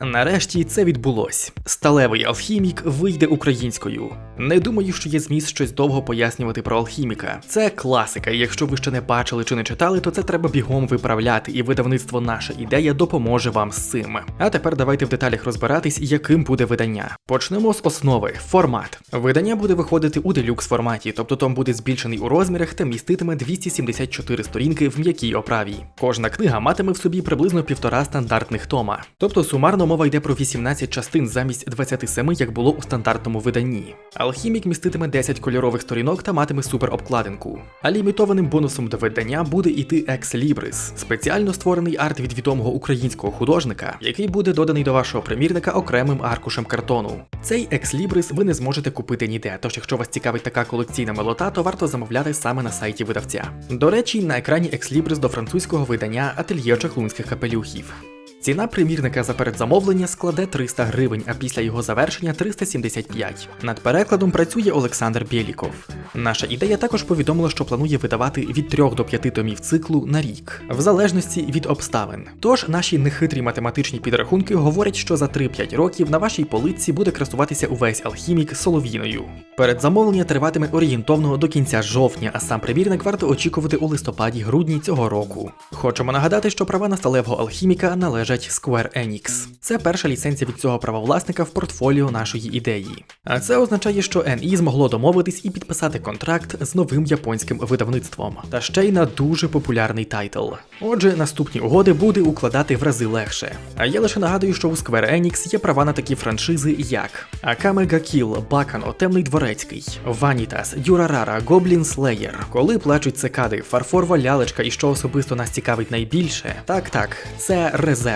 Нарешті це відбулось. Сталевий алхімік вийде українською. Не думаю, що є зміст щось довго пояснювати про алхіміка. Це класика. і Якщо ви ще не бачили чи не читали, то це треба бігом виправляти, і видавництво наша ідея допоможе вам з цим. А тепер давайте в деталях розбиратись, яким буде видання. Почнемо з основи формат. Видання буде виходити у делюкс форматі, тобто том буде збільшений у розмірах та міститиме 274 сторінки в м'якій оправі. Кожна книга матиме в собі приблизно півтора стандартних тома. Тобто сумарно мова йде про 18 частин замість 27, як було у стандартному виданні. Алхімік міститиме 10 кольорових сторінок та матиме суперобкладинку. А лімітованим бонусом до видання буде іти Ex Libris, спеціально створений арт від відомого українського художника, який буде доданий до вашого примірника окремим аркушем картону. Цей Ex Libris ви не зможете купити ніде, тож якщо вас цікавить така колекційна милота, то варто замовляти саме на сайті видавця. До речі, на екрані Ex Libris до французького видання Ательє чехлунських капелюхів. Ціна примірника за передзамовлення складе 300 гривень, а після його завершення 375. Над перекладом працює Олександр Бєліков. Наша ідея також повідомила, що планує видавати від 3 до 5 томів циклу на рік, в залежності від обставин. Тож наші нехитрі математичні підрахунки говорять, що за 3-5 років на вашій полиці буде красуватися увесь алхімік солов'їною. Передзамовлення триватиме орієнтовно до кінця жовтня, а сам примірник варто очікувати у листопаді-грудні цього року. Хочемо нагадати, що права на сталевого алхіміка належать Square Enix. Це перша ліцензія від цього правовласника в портфоліо нашої ідеї. А це означає, що NE змогло домовитись і підписати контракт з новим японським видавництвом, та ще й на дуже популярний тайтл. Отже, наступні угоди буде укладати в рази легше. А я лише нагадую, що у Square Enix є права на такі франшизи, як Акаме Гакіл, Бакано, Темний Дворецький, Ванітас, Дюрарара, Гоблін Слеєр, Коли плачуть цикади, Фарфорова лялечка і що особисто нас цікавить найбільше. Так, так, це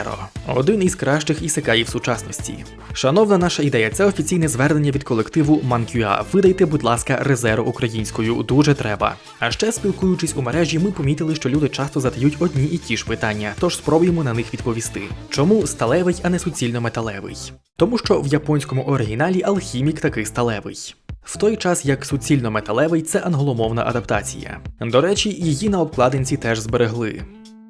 Резеро, один із кращих ісекаїв сучасності. Шановна наша ідея, це офіційне звернення від колективу Манкюа. Видайте, будь ласка, Резеро українською, дуже треба. А ще спілкуючись у мережі, ми помітили, що люди часто задають одні і ті ж питання, тож спробуємо на них відповісти. Чому сталевий, а не суцільно металевий? Тому що в японському оригіналі алхімік такий сталевий. В той час як суцільно металевий це англомовна адаптація. До речі, її на обкладинці теж зберегли.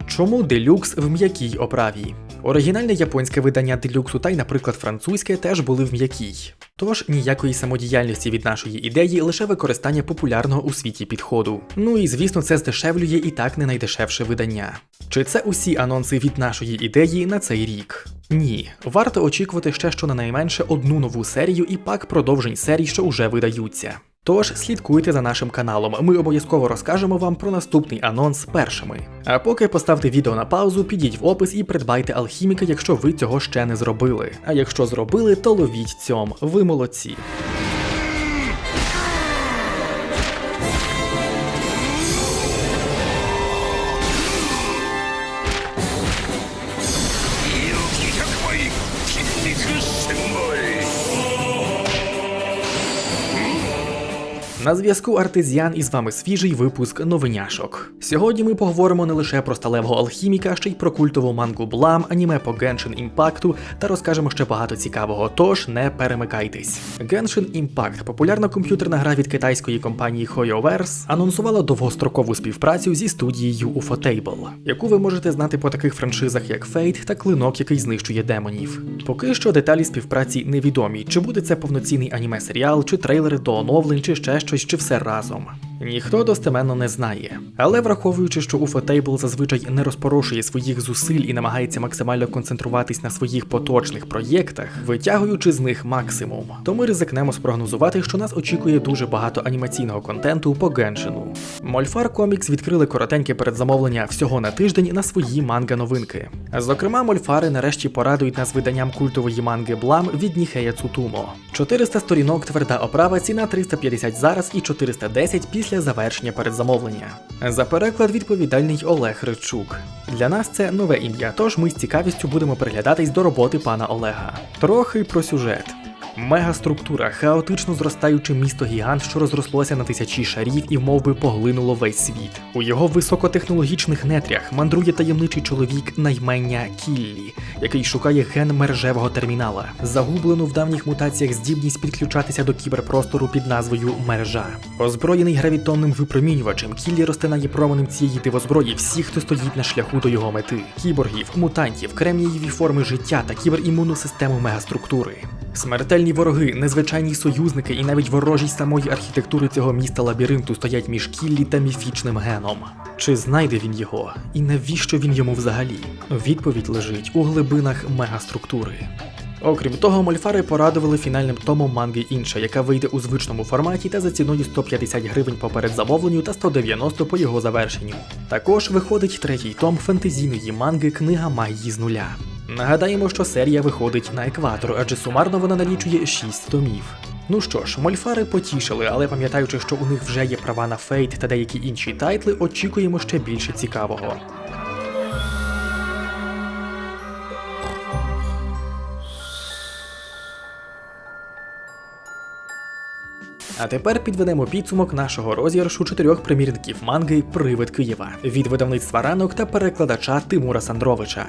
Чому делюкс в м'якій оправі? Оригінальне японське видання делюксу та й, наприклад, французьке теж були в м'якій. Тож ніякої самодіяльності від нашої ідеї, лише використання популярного у світі підходу. Ну і звісно, це здешевлює і так не найдешевше видання. Чи це усі анонси від нашої ідеї на цей рік? Ні, варто очікувати ще щонайменше одну нову серію і пак продовжень серій, що уже видаються. Тож слідкуйте за нашим каналом, ми обов'язково розкажемо вам про наступний анонс першими. А поки поставте відео на паузу, підіть в опис і придбайте алхіміка, якщо ви цього ще не зробили. А якщо зробили, то ловіть цьом, ви молодці. На зв'язку Артезіан і з вами свіжий випуск новиняшок. Сьогодні ми поговоримо не лише про сталевого алхіміка, ще й про культову мангу Блам, аніме по Genshin Impact та розкажемо ще багато цікавого, тож не перемикайтесь. Genshin Impact, популярна комп'ютерна гра від китайської компанії HoYoverse, анонсувала довгострокову співпрацю зі студією Ufotable, яку ви можете знати по таких франшизах, як Fate та Клинок, який знищує демонів. Поки що деталі співпраці невідомі, чи буде це повноцінний аніме-серіал, чи трейлери до оновлень, чи ще щось, чи все разом. Ніхто достеменно не знає. Але враховуючи, що Ufotable зазвичай не розпорошує своїх зусиль і намагається максимально концентруватись на своїх поточних проєктах, витягуючи з них максимум, то ми ризикнемо спрогнозувати, що нас очікує дуже багато анімаційного контенту по Геншину. Мольфар Comics відкрили коротеньке передзамовлення всього на тиждень на свої манга-новинки. Зокрема, мольфари нарешті порадують нас виданням культової манги Блам від Ніхея Цутумо. 400 сторінок тверда оправа, ціна 350 зараз і 410 після завершення передзамовлення. За переклад відповідальний Олег Ричук. Для нас це нове ім'я, тож ми з цікавістю будемо приглядатись до роботи пана Олега. Трохи про сюжет. Мегаструктура, хаотично зростаюче місто гігант, що розрослося на тисячі шарів і мов би, поглинуло весь світ. У його високотехнологічних нетрях мандрує таємничий чоловік наймення Кіллі, який шукає ген мережевого термінала, загублену в давніх мутаціях здібність підключатися до кіберпростору під назвою мережа. Озброєний гравітонним випромінювачем, Кіллі розтинає променем цієї дивозброї всіх, хто стоїть на шляху до його мети: кіборгів, мутантів, кремнієві форми життя та кіберімунну систему мегаструктури. Смертельні вороги, незвичайні союзники і навіть ворожість самої архітектури цього міста лабіринту стоять між Кіллі та міфічним геном. Чи знайде він його? І навіщо він йому взагалі? Відповідь лежить у глибинах мегаструктури. Окрім того, мольфари порадували фінальним томом манги інша, яка вийде у звичному форматі та за ціною 150 гривень по передзамовленню та 190 по його завершенню. Також виходить третій том фентезійної манги Книга магії з нуля. Нагадаємо, що серія виходить на екватор, адже сумарно вона налічує 6 томів. Ну що ж, мольфари потішили, але пам'ятаючи, що у них вже є права на фейт та деякі інші тайтли, очікуємо ще більше цікавого. А тепер підведемо підсумок нашого розіграшу чотирьох примірників манги Привид Києва від видавництва ранок та перекладача Тимура Сандровича.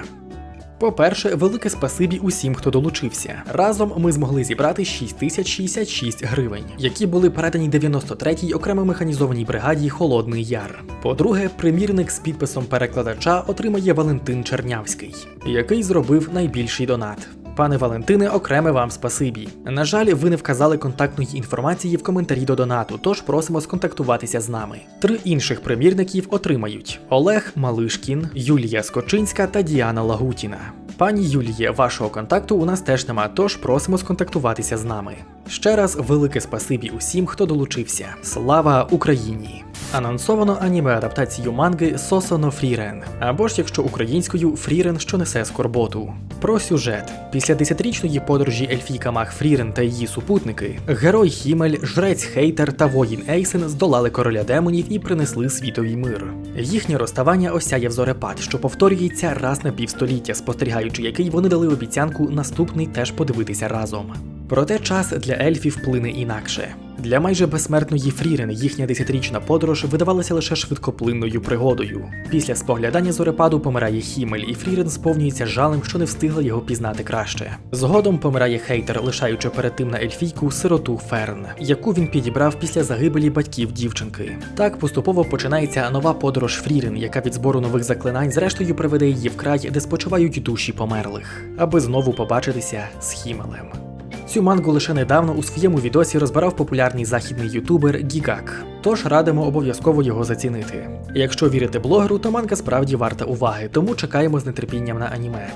По-перше, велике спасибі усім, хто долучився. Разом ми змогли зібрати 6066 гривень, які були передані 93-й окремо механізованій бригаді Холодний Яр. По-друге, примірник з підписом перекладача отримає Валентин Чернявський, який зробив найбільший донат. Пане Валентине, окреме вам спасибі. На жаль, ви не вказали контактної інформації в коментарі до донату, тож просимо сконтактуватися з нами. Три інших примірників отримають Олег Малишкін, Юлія Скочинська та Діана Лагутіна. Пані Юліє, вашого контакту у нас теж нема, тож просимо сконтактуватися з нами. Ще раз велике спасибі усім, хто долучився. Слава Україні! Анонсовано аніме адаптацію манги Сосоно Фрірен, або ж якщо українською Фрірен, що несе скорботу. Про сюжет. Після десятирічної подорожі Ельфійка Мах Фрірен та її супутники, герой Хімель, жрець Хейтер та воїн Ейсен здолали короля демонів і принесли світовий мир. Їхнє розставання осяяв зорепад, що повторюється раз на півстоліття, спостерігаючи який вони дали обіцянку наступний теж подивитися разом. Проте час для ельфів вплине інакше. Для майже безсмертної Фрірен їхня десятирічна подорож видавалася лише швидкоплинною пригодою. Після споглядання зорепаду помирає Хімель, і Фрірен сповнюється жалем, що не встигла його пізнати краще. Згодом помирає Хейтер, лишаючи перед тим на ельфійку сироту Ферн, яку він підібрав після загибелі батьків дівчинки. Так поступово починається нова подорож Фрірен, яка від збору нових заклинань зрештою приведе її в край, де спочивають душі померлих, аби знову побачитися з Хімелем. Цю мангу лише недавно у своєму відосі розбирав популярний західний ютубер Гігак, тож радимо обов'язково його зацінити. Якщо вірити блогеру, то манга справді варта уваги, тому чекаємо з нетерпінням на аніме.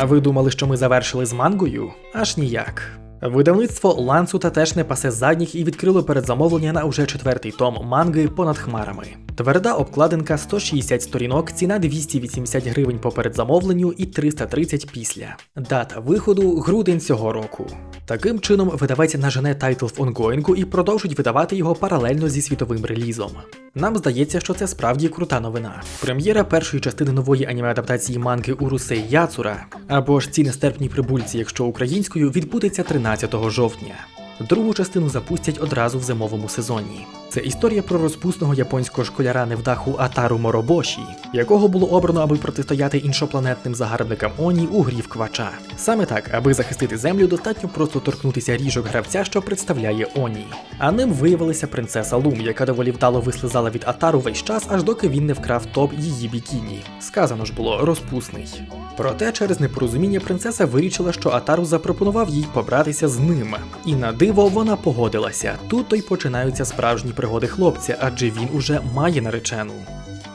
А ви думали, що ми завершили з мангою? Аж ніяк. Видавництво Ланцута теж не пасе задніх і відкрило передзамовлення на уже четвертий том манги понад хмарами. Тверда обкладинка 160 сторінок, ціна 280 гривень по передзамовленню і 330 після. Дата виходу грудень цього року. Таким чином, видавець нажене тайтл в онгоїнгу і продовжить видавати його паралельно зі світовим релізом. Нам здається, що це справді крута новина. Прем'єра першої частини нової аніме-адаптації манги Урусей Яцура, або ж ці нестерпні прибульці, якщо українською, відбудеться 13 жовтня. Другу частину запустять одразу в зимовому сезоні. Це історія про розпусного японського школяра невдаху Атару Моробоші, якого було обрано, аби протистояти іншопланетним загарбникам Оні у грі квача. Саме так, аби захистити землю, достатньо просто торкнутися ріжок гравця, що представляє Оні. А ним виявилася принцеса Лум, яка доволі вдало вислизала від Атару весь час, аж доки він не вкрав топ її бікіні. Сказано ж було розпусний. Проте через непорозуміння принцеса вирішила, що Атару запропонував їй побратися з ним. І на диво вона погодилася. Тут то й починаються справжні пригоди хлопця, адже він уже має наречену.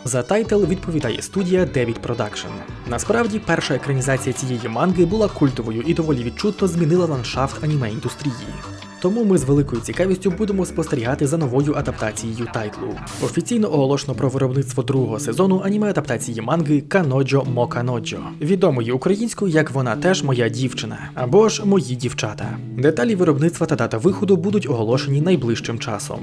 За тайтл відповідає студія David Production. Насправді, перша екранізація цієї манги була культовою і доволі відчутно змінила ландшафт аніме індустрії. Тому ми з великою цікавістю будемо спостерігати за новою адаптацією тайтлу. Офіційно оголошено про виробництво другого сезону аніме адаптації манги Каноджо Моканоджо, відомої українською як вона теж моя дівчина або ж мої дівчата. Деталі виробництва та дата виходу будуть оголошені найближчим часом.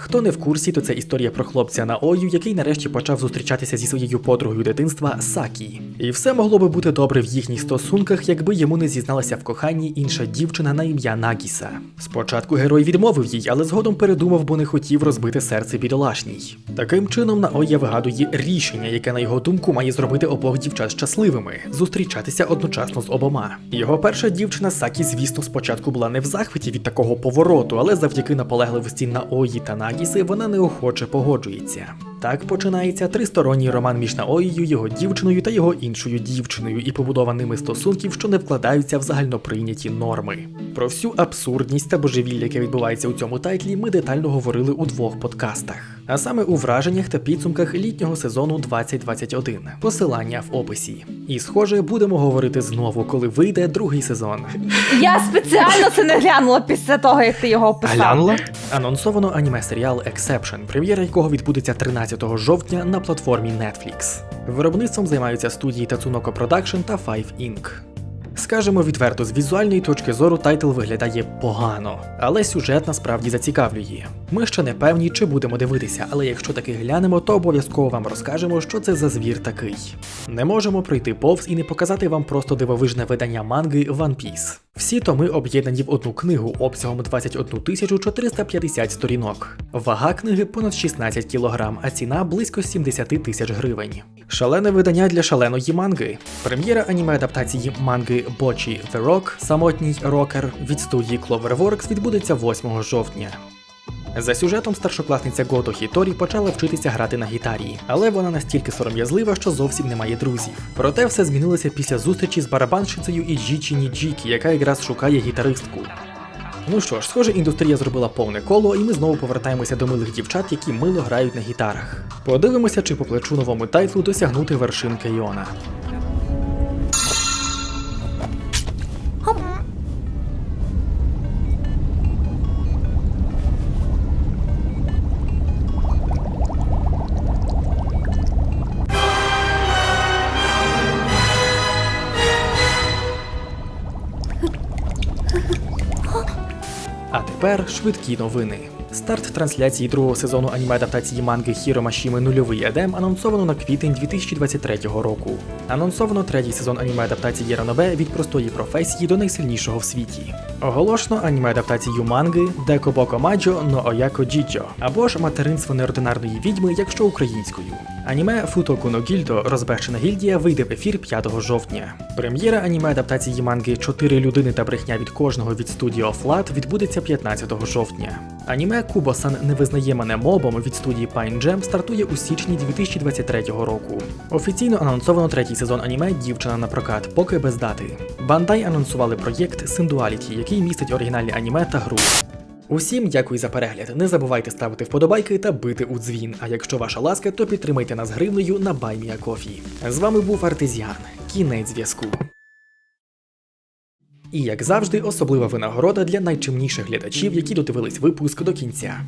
Хто не в курсі, то це історія про хлопця Наою, який нарешті почав зустрічатися зі своєю подругою дитинства Сакі. І все могло би бути добре в їхніх стосунках, якби йому не зізналася в коханні інша дівчина на ім'я Нагіса. Спочатку герой відмовив їй, але згодом передумав, бо не хотів розбити серце бідолашній. Таким чином, Наоя вигадує рішення, яке на його думку має зробити обох дівчат щасливими, зустрічатися одночасно з обома. Його перша дівчина Сакі, звісно, спочатку була не в захваті від такого повороту, але завдяки наполегливості Наої та Нагіси вона неохоче погоджується. Так починається тристоронній роман між Наоєю, його дівчиною та його іншою дівчиною і побудованими стосунків, що не вкладаються в загальноприйняті норми. Про всю абсурдність та божевілля, яке відбувається у цьому тайтлі, ми детально говорили у двох подкастах, а саме у враженнях та підсумках літнього сезону 2021. Посилання в описі. І схоже, будемо говорити знову, коли вийде другий сезон. Я спеціально це не глянула після того, як ти його описав. Глянула? Анонсовано аніме-серіал Exception, прем'єра якого відбудеться 13 жовтня на платформі Netflix. Виробництвом займаються студії Tatsunoko Production та Five Inc. Скажемо відверто, з візуальної точки зору тайтл виглядає погано, але сюжет насправді зацікавлює. Ми ще не певні, чи будемо дивитися, але якщо таки глянемо, то обов'язково вам розкажемо, що це за звір такий. Не можемо пройти повз і не показати вам просто дивовижне видання манги One Piece. Всі томи об'єднані в одну книгу обсягом 21 тисячу 450 сторінок. Вага книги понад 16 кг, а ціна близько 70 тисяч гривень. Шалене видання для шаленої манги. Прем'єра аніме адаптації манги Бочі The Rock Самотній рокер від студії Cloverworks відбудеться 8 жовтня. За сюжетом старшокласниця Гото Хіторі почала вчитися грати на гітарі, але вона настільки сором'язлива, що зовсім не має друзів. Проте все змінилося після зустрічі з барабанщицею Іджічі Ніджікі, яка якраз шукає гітаристку. Ну що ж, схоже, індустрія зробила повне коло, і ми знову повертаємося до милих дівчат, які мило грають на гітарах. Подивимося, чи по плечу новому тайтлу досягнути вершин Кейона. Тепер швидкі новини. Старт трансляції другого сезону аніме адаптації манги Хіро Машіми Нульовий Едем анонсовано на квітень 2023 року. Анонсовано третій сезон аніме адаптації Ранобе від простої професії до найсильнішого в світі. Оголошено аніме адаптацію манги Декобоко Маджо но Ояко Джіджо або ж материнство неординарної відьми, якщо українською. Аніме Футоку но Гільдо Розбещена гільдія вийде в ефір 5 жовтня. Прем'єра аніме адаптації манги Чотири людини та брехня від кожного від студіо Флат відбудеться 15 жовтня. Аніме Кубосан не визнає мене мобом від студії Pine Jam стартує у січні 2023 року. Офіційно анонсовано третій сезон аніме Дівчина на прокат, поки без дати. Бандай анонсували проєкт Synduality, який містить оригінальні аніме та гру. Усім дякую за перегляд. Не забувайте ставити вподобайки та бити у дзвін. А якщо ваша ласка, то підтримайте нас гривнею на Байміакофі. З вами був Артезіан. Кінець зв'язку. І як завжди, особлива винагорода для найчимніших глядачів, які додивились випуск до кінця.